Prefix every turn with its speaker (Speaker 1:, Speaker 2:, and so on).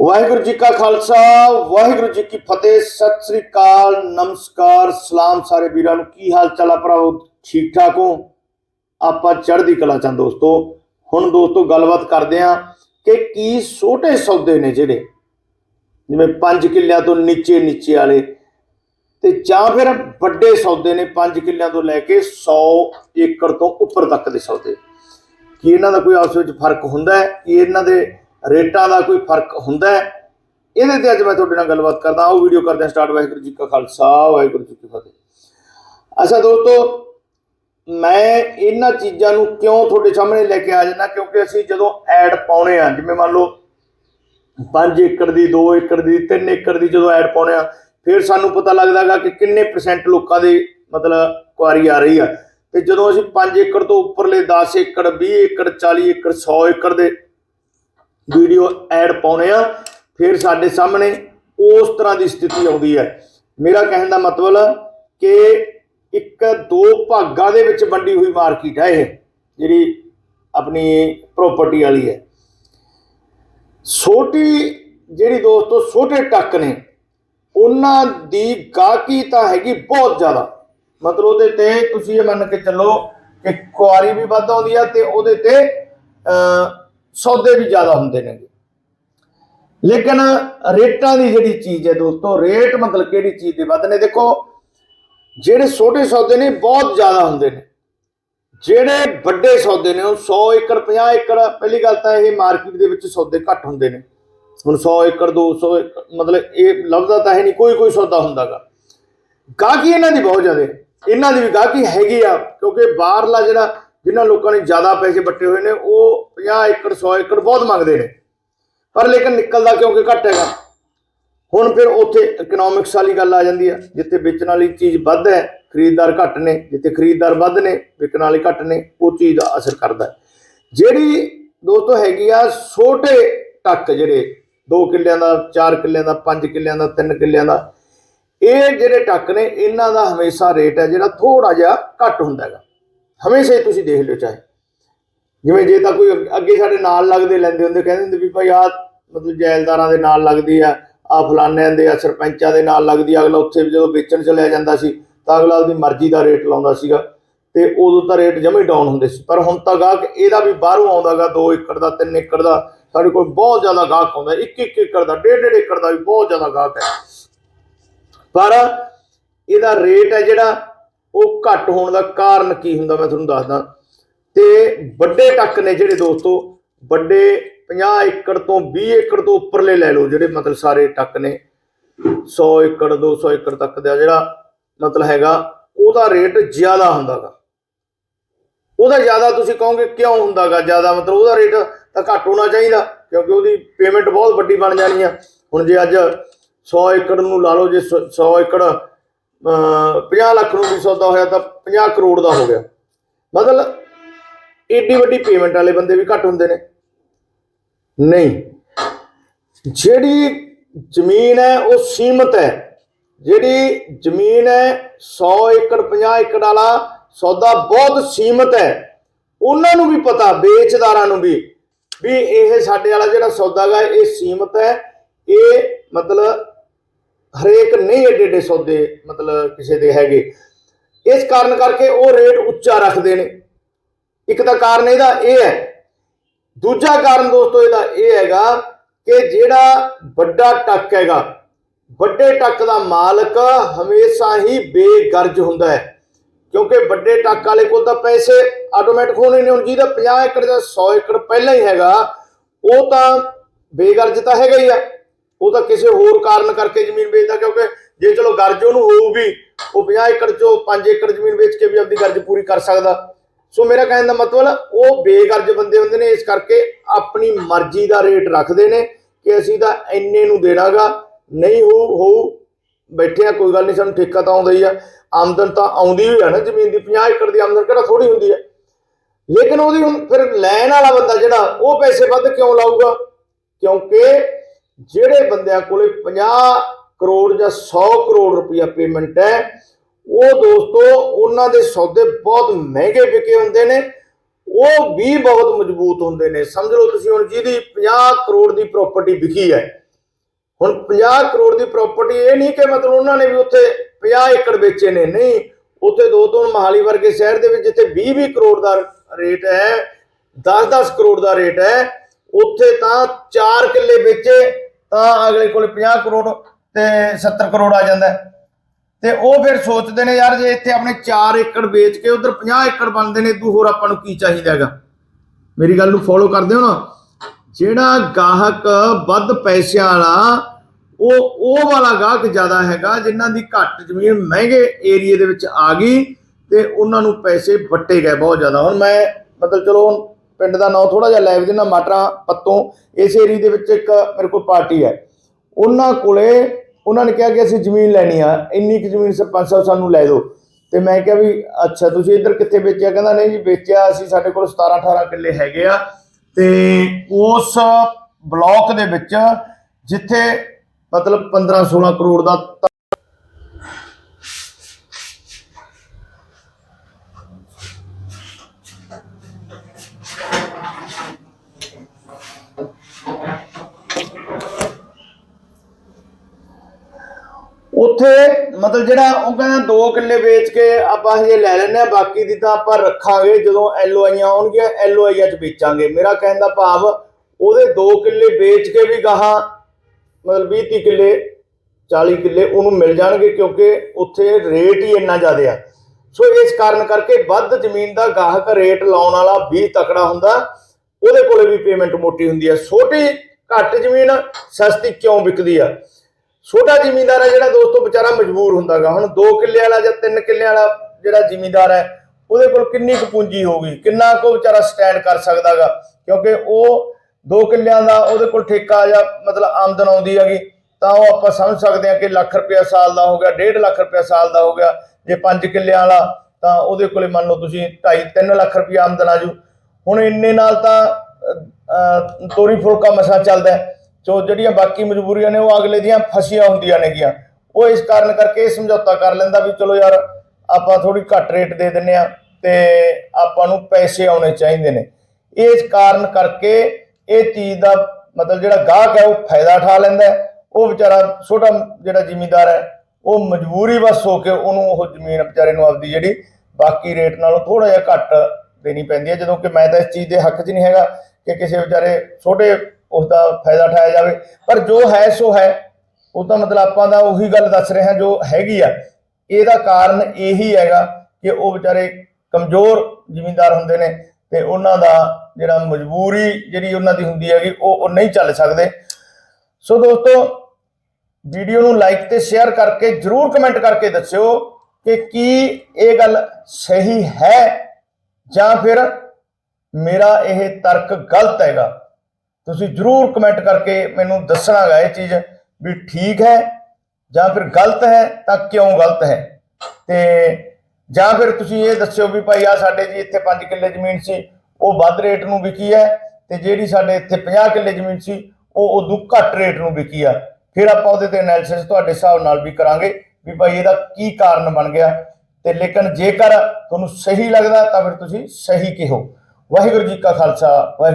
Speaker 1: ਵਾਹਿਗੁਰੂ ਜੀ ਕਾ ਖਾਲਸਾ, ਵਾਹਿਗੁਰੂ ਜੀ ਕੀ ਫਤਿਹ, ਸਤਿ ਸ੍ਰੀ ਅਕਾਲ, ਨਮਸਕਾਰ, ਸਲਾਮ ਸਾਰੇ ਵੀਰਾਂ ਨੂੰ। ਕੀ ਹਾਲ ਚਾਲ ਆ ਭਰਾਓ ਠੀਕ ਠਾਕ ਹੋ? ਆਪਾਂ ਚੜ੍ਹਦੀ ਕਲਾ ਚੰਦ ਦੋਸਤੋ। ਹੁਣ ਦੋਸਤੋ ਗੱਲਬਾਤ ਕਰਦੇ ਆਂ ਕਿ ਕੀ ਛੋਟੇ ਸੌਦੇ ਨੇ ਜਿਹੜੇ? ਜਿਵੇਂ 5 ਕਿੱਲਿਆਂ ਤੋਂ ਨੀਚੇ ਨੀਚੇ ਵਾਲੇ। ਤੇ ਜਾਂ ਫਿਰ ਵੱਡੇ ਸੌਦੇ ਨੇ 5 ਕਿੱਲਿਆਂ ਤੋਂ ਲੈ ਕੇ 100 ਏਕੜ ਤੋਂ ਉੱਪਰ ਤੱਕ ਦੇ ਸੌਦੇ। ਕੀ ਇਹਨਾਂ ਦਾ ਕੋਈ ਆਪਸ ਵਿੱਚ ਫ਼ਰਕ ਹੁੰਦਾ ਹੈ? ਕੀ ਇਹਨਾਂ ਦੇ ਰੇਟਾਂ ਦਾ ਕੋਈ ਫ਼ਰਕ ਹੁੰਦਾ ਹੈ? ਇਹਦੇ ਤੇ ਅੱਜ ਮੈਂ ਤੁਹਾਡੇ ਨਾਲ ਗੱਲਬਾਤ ਕਰਦਾ ਆਓ ਵੀਡੀਓ ਕਰਦੇ ਹਾਂ ਸਟਾਰਟ। ਵਾਹਿਗੁਰੂ ਜੀ ਕਾ ਖਾਲਸਾ, ਵਾਹਿਗੁਰੂ ਜੀ ਕੀ ਫਤਿਹ। ਅੱਛਾ ਦੋਸਤੋ, ਮੈਂ ਇਹਨਾਂ ਚੀਜ਼ਾਂ ਨੂੰ ਕਿਉਂ ਤੁਹਾਡੇ ਸਾਹਮਣੇ ਲੈ ਕੇ ਆ ਜਾਂਦਾ? ਕਿਉਂਕਿ ਅਸੀਂ ਜਦੋਂ ਐਡ ਪਾਉਣੇ ਆ, ਜਿਵੇਂ ਮੰਨ ਲਓ 5 ਏਕੜ ਦੀ 2 ਏਕੜ ਦੀ 3 ਏਕੜ ਦੀ ਜਦੋਂ ਐਡ ਪਾਉਣੇ ਆ ਫਿਰ ਸਾਨੂੰ ਪਤਾ ਲੱਗਦਾਗਾ ਕਿ ਕਿੰਨੇ ਪਰਸੈਂਟ ਲੋਕਾਂ ਦੇ ਮਤਲਬ ਕੁਆਰੀ ਆ ਰਹੀ ਆ। ਤੇ ਜਦੋਂ ਅਸੀਂ 5 ਏਕੜ ਤੋਂ ਉੱਪਰਲੇ 10 ਏਕੜ 20 ਏਕੜ 40 ਏਕੜ 100 ਏਕੜ ਦੇ ਵੀਡੀਓ ਐਡ ਪਾਉਣੇ ਆ, ਫਿਰ ਸਾਡੇ ਸਾਹਮਣੇ ਉਸ ਤਰ੍ਹਾਂ ਦੀ ਸਥਿਤੀ ਆਉਂਦੀ ਹੈ। ਮੇਰਾ ਕਹਿਣ ਦਾ ਮਤਲਬ ਕਿ ਇੱਕ ਦੋ ਭਾਗਾਂ ਦੇ ਵਿੱਚ ਵੰਡੀ ਹੋਈ ਮਾਰਕੀਟ ਹੈ ਇਹ, ਜਿਹੜੀ ਆਪਣੀ ਪ੍ਰਾਪਰਟੀ ਵਾਲੀ ਹੈ। ਛੋਟੀ ਜਿਹੜੀ ਦੋਸਤੋ, ਛੋਟੇ ਟੱਕ ਨੇ ਉਹਨਾਂ ਦੀ ਗਾਹਕੀ ਤਾਂ ਹੈਗੀ ਬਹੁਤ ਜ਼ਿਆਦਾ। ਮਤਲਬ ਉਹਦੇ ਤੇ ਤੁਸੀਂ ਇਹ ਮੰਨ ਕੇ ਚੱਲੋ ਕਿ ਕੁਆਰੀ ਵੀ ਵੱਧ ਆਉਂਦੀ ਆ ਤੇ ਉਹਦੇ ਤੇ ਅ ਸੌਦੇ ਵੀ ਜ਼ਿਆਦਾ ਹੁੰਦੇ ਨੇ ਲੇਕਿਨ ਰੇਟਾਂ ਦੀ ਜਿਹੜੀ ਚੀਜ਼ ਹੈ ਦੋਸਤੋ, ਰੇਟ ਮਤਲਬ ਕਿਹੜੀ ਚੀਜ਼ ਦੇ ਵੱਧ ਨੇ? ਦੇਖੋ, ਜਿਹੜੇ ਛੋਟੇ ਸੌਦੇ ਨੇ ਬਹੁਤ ਜ਼ਿਆਦਾ ਹੁੰਦੇ ਨੇ। ਜਿਹੜੇ ਵੱਡੇ ਸੌਦੇ ਨੇ, ਉਹ 100 ਏਕੜ 50 ਏਕੜ, ਪਹਿਲੀ ਗੱਲ ਤਾਂ ਇਹ ਮਾਰਕੀਟ ਦੇ ਵਿੱਚ ਸੌਦੇ ਘੱਟ ਹੁੰਦੇ ਨੇ। ਹੁਣ 100 ਏਕੜ 200 ਏਕੜ ਮਤਲਬ ਇਹ ਲੱਭਦਾ ਤਾਂ ਹੈ ਨਹੀਂ, ਕੋਈ ਕੋਈ ਸੌਦਾ ਹੁੰਦਾਗਾ। ਗਾਹਕੀ ਇਹਨਾਂ ਦੀ ਬਹੁਤ ਜ਼ਿਆਦਾ। ਇਹਨਾਂ ਦੀ ਵੀ ਗਾਹਕੀ ਹੈਗੀ ਆ, ਕਿਉਂਕਿ ਬਾਹਰਲਾ ਜਿਹੜਾ ਜਿਨ੍ਹਾਂ ਲੋਕਾਂ ਨੇ ਜ਼ਿਆਦਾ ਪੈਸੇ ਵੱਟੇ ਹੋਏ ਨੇ, ਉਹ 50 ਏਕੜ 100 ਏਕੜ ਬਹੁਤ ਮੰਗਦੇ ਨੇ। ਪਰ ਲੇਕਿਨ ਨਿਕਲਦਾ ਕਿਉਂਕਿ ਘੱਟ ਹੈਗਾ। ਹੁਣ ਫਿਰ ਉੱਥੇ ਇਕਨੋਮਿਕਸ ਵਾਲੀ ਗੱਲ ਆ ਜਾਂਦੀ ਆ, ਜਿੱਥੇ ਵੇਚਣ ਵਾਲੀ ਚੀਜ਼ ਵੱਧ ਹੈ, ਖਰੀਦਦਾਰ ਘੱਟ ਨੇ, ਜਿੱਥੇ ਖਰੀਦਦਾਰ ਵੱਧ ਨੇ, ਵਿਕਣ ਵਾਲੇ ਘੱਟ ਨੇ, ਉਹ ਚੀਜ਼ ਦਾ ਅਸਰ ਕਰਦਾ। ਜਿਹੜੀ ਦੋਸਤੋ ਹੈਗੀ ਆ, ਛੋਟੇ ਟੱਕ ਜਿਹੜੇ 2 ਕਿੱਲਿਆਂ ਦਾ 4 ਕਿੱਲਿਆਂ ਦਾ 5 ਕਿੱਲਿਆਂ ਦਾ 3 ਕਿੱਲਿਆਂ ਦਾ। ਇਹ ਜਿਹੜੇ ਟੱਕ ਨੇ, ਇਹਨਾਂ ਦਾ ਹਮੇਸ਼ਾ ਰੇਟ ਹੈ ਜਿਹੜਾ ਥੋੜਾ ਜਿਹਾ ਘੱਟ ਹੁੰਦਾ ਹੈਗਾ। ਹਮੇਸ਼ਾ ਹੀ ਤੁਸੀਂ ਦੇਖ ਲਿਓ ਚਾਹੇ। ਜਿਵੇਂ ਜੇ ਤਾਂ ਕੋਈ ਅੱਗੇ- ਸਾਡੇ ਨਾਲ ਲੱਗਦੇ ਲੈਂਦੇ ਹੁੰਦੇ, ਕਹਿੰਦੇ ਹੁੰਦੇ ਵੀ ਭਾਈ ਆਹ ਮਤਲਬ ਜੈਲਦਾਰਾਂ ਦੇ ਨਾਲ ਲੱਗਦੀ ਆ ਆ ਫਲਾਨਿਆਂ ਦੇ ਆ, ਸਰਪੰਚਾਂ ਦੇ ਨਾਲ ਲੱਗਦੀ ਆ, ਅਗਲਾ ਉੱਥੇ ਜਦੋਂ ਵੇਚਣ ਚਲਿਆ ਜਾਂਦਾ ਸੀ, ਤਾਂ ਅਗਲਾ ਉਹਦੀ ਮਰਜ਼ੀ ਦਾ ਰੇਟ ਲਾਉਂਦਾ ਸੀਗਾ। ਤੇ ਉਦੋਂ ਤਾਂ ਰੇਟ ਜਮੇ ਡਾਊਨ ਹੁੰਦੇ ਸੀ। ਪਰ ਹੁਣ ਤਾਂ ਗਾਹਕ ਇਹਦਾ ਵੀ ਬਾਹਰੋਂ ਆਉਂਦਾਗਾ 2 ਏਕੜ ਦਾ 3 ਏਕੜ ਦਾ। ਸਾਡੇ ਕੋਲ ਬਹੁਤ ਜ਼ਿਆਦਾ ਗਾਹਕ ਆਉਂਦਾ 1 1 ਏਕੜ ਦਾ, ਡੇਢ ਡੇਢ ਏਕੜ ਦਾ ਵੀ ਬਹੁਤ ਜ਼ਿਆਦਾ ਗਾਹਕ ਹੈ। ਪਰ ਇਹਦਾ ਰੇਟ ਹੈ ਜਿਹੜਾ ਉਹ ਘੱਟ ਹੋਣ ਦਾ ਕਾਰਨ ਕੀ ਹੁੰਦਾ ਮੈਂ ਤੁਹਾਨੂੰ ਦੱਸਦਾ। ਤੇ ਵੱਡੇ ਟੱਕ ਨੇ ਜਿਹੜੇ ਦੋਸਤੋ, ਵੱਡੇ 50 ਏਕੜ ਤੋਂ 20 ਏਕੜ ਤੋਂ ਉੱਪਰਲੇ ਲੈ ਲਓ, ਜਿਹੜੇ ਮਤਲਬ ਸਾਰੇ ਟੱਕ ਨੇ। 100 ਏਕੜ 200 ਏਕੜ ਤੱਕ ਦਾ ਜਿਹੜਾ ਮਤਲਬ ਹੈਗਾ, ਉਹਦਾ ਰੇਟ ਜ਼ਿਆਦਾ ਹੁੰਦਾਗਾ। ਉਹਦਾ ਜ਼ਿਆਦਾ ਤੁਸੀਂ ਕਹੋਗੇ ਕਿਉਂ ਹੁੰਦਾਗਾ ਜ਼ਿਆਦਾ? ਮਤਲਬ ਉਹਦਾ ਰੇਟ ਤਾਂ ਘੱਟ ਹੋਣਾ ਚਾਹੀਦਾ, ਕਿਉਂਕਿ ਉਹਦੀ ਪੇਮੈਂਟ ਬਹੁਤ ਵੱਡੀ ਬਣ ਜਾਣੀ ਆ। ਹੁਣ ਜੇ ਅੱਜ 100 ਏਕੜ ਨੂੰ ਲਾ ਲਓ, ਜੇ 100 ਏਕੜ, ਅਹ 50 ਲੱਖ ਨੂੰ ਵੀ ਸੌਦਾ ਹੋਇਆ ਤਾਂ 50 ਕਰੋੜ ਦਾ ਹੋ ਗਿਆ। ਮਤਲਬ ਏਡੀ ਵੱਡੀ ਪੇਮੈਂਟ ਵਾਲੇ ਬੰਦੇ ਵੀ ਘੱਟ ਹੁੰਦੇ ਨੇ। ਨਹੀਂ। ਜਿਹੜੀ ਜ਼ਮੀਨ ਹੈ, ਉਹ ਸੀਮਤ ਹੈ। ਜਿਹੜੀ ਜ਼ਮੀਨ ਹੈ 100 ਏਕੜ 50 ਏਕੜ ਵਾਲਾ ਸੌਦਾ ਬਹੁਤ ਸੀਮਤ ਹੈ। ਉਹਨਾਂ ਨੂੰ ਵੀ ਪਤਾ, ਵੇਚਦਾਰਾਂ ਨੂੰ ਵੀ। ਵੀ ਇਹ ਸਾਡੇ ਵਾਲਾ ਜਿਹੜਾ ਸੌਦਾ ਗਾ, ਇਹ ਸੀਮਤ ਹੈ। ਇਹ ਮਤਲਬ ਹਰੇਕ ਨਹੀਂ ਏਡੇ ਏਡੇ ਸੌਦੇ ਮਤਲਬ ਕਿਸੇ ਦੇ ਹੈਗੇ। ਇਸ ਕਾਰਨ ਕਰਕੇ ਉਹ ਰੇਟ ਉੱਚਾ ਰੱਖਦੇ ਨੇ। ਇੱਕ ਤਾਂ ਕਾਰਨ ਇਹਦਾ ਇਹ ਹੈ। ਦੂਜਾ ਕਾਰਨ ਦੋਸਤੋ ਇਹਦਾ ਇਹ ਹੈਗਾ ਕਿ ਜਿਹੜਾ ਵੱਡਾ ਟੱਕ ਹੈਗਾ, ਵੱਡੇ ਟੱਕ ਦਾ ਮਾਲਕ ਹਮੇਸ਼ਾ ਹੀ ਬੇਗਰਜ ਹੁੰਦਾ ਹੈ। ਕਿਉਂਕਿ ਵੱਡੇ ਟੱਕ ਵਾਲੇ ਕੋਲ ਤਾਂ ਪੈਸੇ ਆਟੋਮੈਟਿਕ ਹੋਣੇ ਨੇ। ਹੁਣ ਜਿਹਦਾ 50 ਏਕੜ ਜਾਂ 100 ਏਕੜ ਪਹਿਲਾਂ ਹੀ ਹੈਗਾ, ਉਹ ਤਾਂ ਬੇਗਰਜ ਤਾਂ ਹੈਗਾ ਹੀ ਆ। ਉਹ ਤਾਂ ਕਿਸੇ ਹੋਰ ਕਾਰਨ ਕਰਕੇ ਜ਼ਮੀਨ ਵੇਚਦਾ, ਕਿਉਂਕਿ ਜੇ ਚਲੋ ਗਰਜ ਉਹਨੂੰ ਹੋਊਗੀ, ਉਹ 50 ਏਕੜ ਚੋਂ 5 ਏਕੜ ਜ਼ਮੀਨ ਵੇਚ ਕੇ ਵੀ ਆਪਣੀ ਗਰਜ ਪੂਰੀ ਕਰ ਸਕਦਾ। ਸੋ ਮੇਰਾ ਕਹਿਣ ਦਾ ਮਤਲਬ, ਉਹ ਬੇਗਰਜ ਬੰਦੇ ਹੁੰਦੇ ਨੇ, ਇਸ ਕਰਕੇ ਆਪਣੀ ਮਰਜ਼ੀ ਦਾ ਰੇਟ ਰੱਖਦੇ ਨੇ ਕਿ ਅਸੀਂ ਤਾਂ ਇੰਨੇ ਨੂੰ ਦੇਣਾਗਾ। ਨਹੀਂ ਹੋ ਹੋਊ ਬੈਠੇ ਆ ਕੋਈ ਗੱਲ ਨਹੀਂ, ਸਾਨੂੰ ਠੇਕਾ ਤਾਂ ਆਉਂਦਾ ਹੀ ਆ। ਆਮਦਨ ਤਾਂ ਆਉਂਦੀ ਹੋਈ ਹੈ ਨਾ, ਜ਼ਮੀਨ ਦੀ 50 ਏਕੜ ਦੀ ਆਮਦਨ ਕਿਹੜਾ ਥੋੜੀ ਹੁੰਦੀ ਹੈ ਲੇਕਿਨ ਉਹਦੀ ਹੁਣ ਫਿਰ ਲੈਣ ਵਾਲਾ ਬੰਦਾ ਜਿਹੜਾ, ਉਹ ਪੈਸੇ ਵੱਧ ਕਿਉਂ ਲਾਊਗਾ? ਕਿਉਂਕਿ ਜਿਹੜੇ ਬੰਦਿਆਂ ਕੋਲੇ 50 ਕਰੋੜ ਜਾਂ 100 ਕਰੋੜ ਰੁਪਇਆ ਪੇਮੈਂਟ ਹੈ, ਉਹ ਦੋਸਤੋ ਉਹਨਾਂ ਦੇ ਸੌਦੇ ਬਹੁਤ ਮਹਿੰਗੇ ਵਿਕੇ ਹੁੰਦੇ ਨੇ, ਉਹ ਵੀ ਬਹੁਤ ਮਜ਼ਬੂਤ ਹੁੰਦੇ ਨੇ। ਸਮਝ ਲਓ ਤੁਸੀਂ ਹੁਣ ਜਿਹਦੀ 50 ਕਰੋੜ ਦੀ ਪ੍ਰਾਪਰਟੀ ਵਿਕੀ ਹੈ। ਹੁਣ 50 ਕਰੋੜ ਦੀ ਪ੍ਰਾਪਰਟੀ ਇਹ ਨਹੀਂ ਕਿ ਮਤਲਬ ਉਹਨਾਂ ਨੇ ਵੀ ਉੱਥੇ 50 ਏਕੜ ਵੇਚੇ ਨੇ, ਨਹੀਂ, ਉੱਥੇ ਦੋ ਤੋਂ ਮਹਾਲੀ ਵਰਗੇ ਸ਼ਹਿਰ ਦੇ ਵਿੱਚ ਜਿੱਥੇ 20 20 ਕਰੋੜ ਦਾ ਰੇਟ ਹੈ 10 10 ਕਰੋੜ ਦਾ ਰੇਟ ਹੈ, ਉੱਥੇ ਤਾਂ 4 ਕਿੱਲੇ ਵੇਚੇ, ਤਾਂ ਅਗਲੇ ਕੋਲੇ 50 ਕਰੋੜ ਤੇ 70 ਕਰੋੜ ਆ ਜਾਂਦਾ ਤੇ ਉਹ ਫਿਰ ਸੋਚਦੇ ਨੇ, ਯਾਰ ਜੇ ਇੱਥੇ ਆਪਣੇ 4 ਏਕੜ ਵੇਚ ਕੇ ਉਧਰ 50 ਏਕੜ ਬਣਦੇ ਨੇ, ਤੂੰ ਹੋਰ ਆਪਾਂ ਨੂੰ ਕੀ ਚਾਹੀਦਾ ਹੈਗਾ? ਮੇਰੀ ਗੱਲ ਨੂੰ ਫੋਲੋ ਕਰਦੇ ਹੋ ਨਾ? ਜਿਹੜਾ ਗਾਹਕ ਵੱਧ ਪੈਸਿਆਂ ਵਾਲਾ ਉਹ ਉਹ ਵਾਲਾ ਗਾਹਕ ਜ਼ਿਆਦਾ ਹੈਗਾ, ਜਿਨ੍ਹਾਂ ਦੀ ਘੱਟ ਜ਼ਮੀਨ ਮਹਿੰਗੇ ਏਰੀਏ ਦੇ ਵਿੱਚ ਆ ਗਈ ਤੇ ਉਹਨਾਂ ਨੂੰ ਪੈਸੇ ਵੱਟੇ ਗਏ ਬਹੁਤ ਜ਼ਿਆਦਾ। ਹੁਣ ਮੈਂ, ਮਤਲਬ ਚਲੋ ਪਿੰਡ ਦਾ ਨਾਂ ਥੋੜਾ ਜਿਹਾ ਲੈ ਵੀ ਦਿੰਦਾ, ਮਾਟਰਾ, ਪੱਤੋਂ, ਇਸ ਏਰੀਏ ਦੇ ਵਿੱਚ ਇੱਕ ਮੇਰੇ ਕੋਲ ਪਾਰਟੀ ਹੈ। ਉਹਨਾਂ ਕੋਲੇ, ਉਹਨਾਂ ਨੇ ਕਿਹਾ ਕਿ ਅਸੀਂ ਜ਼ਮੀਨ ਲੈਣੀ ਆ, ਇੰਨੀ ਕੁ ਜ਼ਮੀਨ ਸਰਪੰਚ ਸਾਹਿਬ ਸਾਨੂੰ ਲੈ ਦਿਓ। ਤੇ ਮੈਂ ਕਿਹਾ ਵੀ, ਅੱਛਾ, ਤੁਸੀਂ ਇੱਧਰ ਕਿੱਥੇ ਵੇਚਿਆ? ਕਹਿੰਦਾ, ਨਹੀਂ ਜੀ, ਵੇਚਿਆ ਅਸੀਂ, ਸਾਡੇ ਕੋਲ 17 18 ਕਿੱਲੇ ਹੈਗੇ ਆ। ਤੇ ਉਸ ਬਲਾਕ ਦੇ ਵਿੱਚ, ਜਿੱਥੇ ਮਤਲਬ 15 16 ਕਰੋੜ ਦਾ ਉੱਥੇ ਮਤਲਬ ਜਿਹੜਾ ਉਹ ਕਹਿੰਦਾ 2 ਕਿੱਲੇ ਵੇਚ ਕੇ ਆਪਾਂ ਹਜੇ ਲੈ ਲੈਣੇ ਆ ਬਾਕੀ ਦੀ ਤਾਂ ਆਪਾਂ ਰੱਖਾਂਗੇ, ਜਦੋਂ ਐਲਓਆਈਆਂ ਆਉਣਗੀਆਂ ਐਲਓਆਈਆਂ 'ਚ ਵੇਚਾਂਗੇ। ਮੇਰਾ ਕਹਿਣ ਦਾ ਭਾਵ ਉਹਦੇ 2 ਕਿੱਲੇ ਵੇਚ ਕੇ ਵੀ ਗਾਹਾਂ ਮਤਲਬ 20 30 ਕਿੱਲੇ 40 ਕਿੱਲੇ ਉਹਨੂੰ ਮਿਲ ਜਾਣਗੇ ਕਿਉਂਕਿ ਉੱਥੇ ਰੇਟ ਹੀ ਇੰਨਾ ਜ਼ਿਆਦਾ ਆ। ਸੋ ਇਸ ਕਾਰਨ ਕਰਕੇ ਵੱਧ ਜ਼ਮੀਨ ਦਾ ਗਾਹਕ ਰੇਟ ਲਾਉਣ ਵਾਲਾ ਵੀ ਤਕੜਾ ਹੁੰਦਾ, ਉਹਦੇ ਕੋਲੇ ਵੀ ਪੇਮੈਂਟ ਮੋਟੀ ਹੁੰਦੀ ਹੈ ਛੋਟੀ ਘੱਟ ਜ਼ਮੀਨ ਸਸਤੀ ਕਿਉਂ ਵਿਕਦੀ ਆ? ਛੋਟਾ ਜ਼ਿਮੀਂਦਾਰ ਹੈ ਜਿਹੜਾ ਦੋਸਤੋ ਵਿਚਾਰਾ ਮਜਬੂਰ ਹੁੰਦਾਗਾ। ਹੁਣ 2 ਕਿੱਲੇ ਵਾਲਾ ਜਾਂ 3 ਕਿੱਲੇ ਵਾਲਾ ਜਿਹੜਾ ਜ਼ਿਮੀਂਦਾਰ ਹੈ ਉਹਦੇ ਕੋਲ ਕਿੰਨੀ ਕੁ ਪੂੰਜੀ ਹੋਊਗੀ? ਕਿੰਨਾ ਕੁ ਵਿਚਾਰਾ ਸਟੈਂਡ ਕਰ ਸਕਦਾਗਾ? ਕਿਉਂਕਿ ਉਹ ਦੋ ਕਿੱਲਿਆਂ ਦਾ ਉਹਦੇ ਕੋਲ ਠੇਕਾ ਜਾਂ ਮਤਲਬ ਆਮਦਨ ਆਉਂਦੀ ਹੈਗੀ, ਤਾਂ ਉਹ ਆਪਾਂ ਸਮਝ ਸਕਦੇ ਹਾਂ ਕਿ ਲੱਖ ਰੁਪਇਆ ਸਾਲ ਦਾ ਹੋ ਗਿਆ 1.5 ਲੱਖ ਰੁਪਇਆ ਸਾਲ ਦਾ ਹੋ ਗਿਆ। ਜੇ 5 ਕਿੱਲਿਆਂ ਵਾਲਾ, ਤਾਂ ਉਹਦੇ ਕੋਲੇ ਮੰਨ ਲਓ ਤੁਸੀਂ 2.5 3 ਲੱਖ ਰੁਪਇਆ ਆਮਦਨ ਆਜੂ ਹੁਣ ਇੰਨੇ ਨਾਲ ਤਾਂ ਤੋਰੀ ਫੁਲਕਾ ਮਸਾ ਚੱਲਦਾ ਹੈ। ਸੋ ਜਿਹੜੀਆਂ ਬਾਕੀ ਮਜਬੂਰੀਆਂ ਨੇ, ਉਹ ਅਗਲੇ ਦੀਆਂ ਫਸੀਆਂ ਹੁੰਦੀਆਂ ਨੇਗੀਆਂ। ਉਹ ਇਸ ਕਾਰਨ ਕਰਕੇ ਇਹ ਸਮਝੌਤਾ ਕਰ ਲੈਂਦਾ ਵੀ ਚਲੋ ਯਾਰ, ਆਪਾਂ ਥੋੜੀ ਘੱਟ ਰੇਟ ਦੇ ਦਿੰਨੇ ਆ ਤੇ ਆਪਾਂ ਨੂੰ ਪੈਸੇ ਆਉਣੇ ਚਾਹੀਦੇ ਨੇ। ਇਸ ਕਾਰਨ ਕਰਕੇ ਇਹ ਚੀਜ਼ ਦਾ ਮਤਲਬ ਜਿਹੜਾ ਗਾਹਕ ਹੈ, ਉਹ ਫਾਇਦਾ ਉਠਾ ਲੈਂਦਾ ਉਹ ਵਿਚਾਰਾ ਛੋਟਾ ਜਿਹੜਾ ਜ਼ਿਮੀਂਦਾਰ ਹੈ, ਉਹ ਮਜਬੂਰੀ ਬਸ ਹੋ ਕੇ ਉਹਨੂੰ ਉਹ ਜ਼ਮੀਨ ਵਿਚਾਰੇ ਨੂੰ ਆਪਦੀ ਜਿਹੜੀ ਬਾਕੀ ਰੇਟ ਨਾਲੋਂ ਥੋੜਾ ਜਿਹਾ ਘੱਟ ਦੇਣੀ ਪੈਂਦੀ ਹੈ। ਜਦੋਂ ਕਿ ਮੈਂ ਤਾਂ ਇਸ ਚੀਜ਼ ਦੇ ਹੱਕ 'ਚ ਨਹੀਂ ਹੈਗਾ ਕਿ ਕਿਸੇ ਵਿਚਾਰੇ ਛੋਟੇ ਉਸ ਦਾ ਫਾਇਦਾ ਉਠਾਇਆ ਜਾਵੇ। ਪਰ ਜੋ ਹੈ, ਸੋ ਹੈ। ਉਹ ਤਾਂ ਮਤਲਬ ਆਪਾਂ ਦਾ ਉਹੀ ਗੱਲ ਦੱਸ ਰਹੇ ਹਾਂ ਜੋ ਹੈਗੀ ਆ। ਇਹਦਾ ਕਾਰਨ ਇਹੀ ਹੈਗਾ ਕਿ ਉਹ ਵਿਚਾਰੇ ਕਮਜ਼ੋਰ ਜ਼ਿਮੀਂਦਾਰ ਹੁੰਦੇ ਨੇ। ਤੇ ਉਹਨਾਂ ਦਾ ਜਿਹੜਾ ਮਜਬੂਰੀ ਜਿਹੜੀ ਉਹਨਾਂ ਦੀ ਹੁੰਦੀ ਹੈਗੀ, ਉਹ ਉਹ ਨਹੀਂ ਚੱਲ ਸਕਦੇ। ਸੋ ਦੋਸਤੋ, ਵੀਡੀਓ ਨੂੰ ਲਾਈਕ ਤੇ ਸ਼ੇਅਰ ਕਰਕੇ ਜਰੂਰ ਕਮੈਂਟ ਕਰਕੇ ਦੱਸਿਓ ਕਿ ਕੀ ਇਹ ਗੱਲ ਸਹੀ ਹੈ ਜਾਂ ਫਿਰ ਮੇਰਾ ਇਹ ਤਰਕ ਗਲਤ ਹੈਗਾ। ਤੁਸੀਂ ਜਰੂਰ ਕਮੈਂਟ ਕਰਕੇ ਮੈਨੂੰ ਦੱਸਣਾਗਾ ਇਹ ਚੀਜ਼ ਵੀ ਠੀਕ ਹੈ ਜਾਂ ਫਿਰ ਗਲਤ ਹੈ ਤਾਂ ਕਿਉਂ ਗਲਤ ਹੈ। ਤੇ ਜਾਂ ਫਿਰ ਤੁਸੀਂ ਇਹ ਦੱਸਿਓ ਵੀ ਭਾਈ ਆ ਸਾਡੇ ਜੀ ਇੱਥੇ 5 ਕਿੱਲੇ ਜ਼ਮੀਨ ਸੀ, ਉਹ ਵੱਧ ਰੇਟ ਨੂੰ ਵਿਕੀ ਹੈ ਤੇ ਜਿਹੜੀ ਸਾਡੇ ਇੱਥੇ 50 ਕਿੱਲੇ ਜ਼ਮੀਨ ਸੀ, ਉਹ ਉਦੋਂ ਘੱਟ ਰੇਟ ਨੂੰ ਵਿਕੀ ਆ। ਫਿਰ ਆਪਾਂ ਉਹਦੇ ਤੇ ਐਨਾਲਿਸਿਸ ਤੁਹਾਡੇ ਹਿਸਾਬ ਨਾਲ ਵੀ ਕਰਾਂਗੇ ਵੀ ਭਾਈ ਇਹਦਾ ਕੀ ਕਾਰਨ ਬਣ ਗਿਆ। ਤੇ ਲੇਕਿਨ ਜੇਕਰ ਤੁਹਾਨੂੰ ਸਹੀ ਲੱਗਦਾ ਤਾਂ ਫਿਰ ਤੁਸੀਂ ਸਹੀ ਕਿਹੋ। ਵਾਹਿਗੁਰੂ ਜੀ ਕਾ ਖਾਲਸਾ, ਵਾਹਿਗੁਰੂ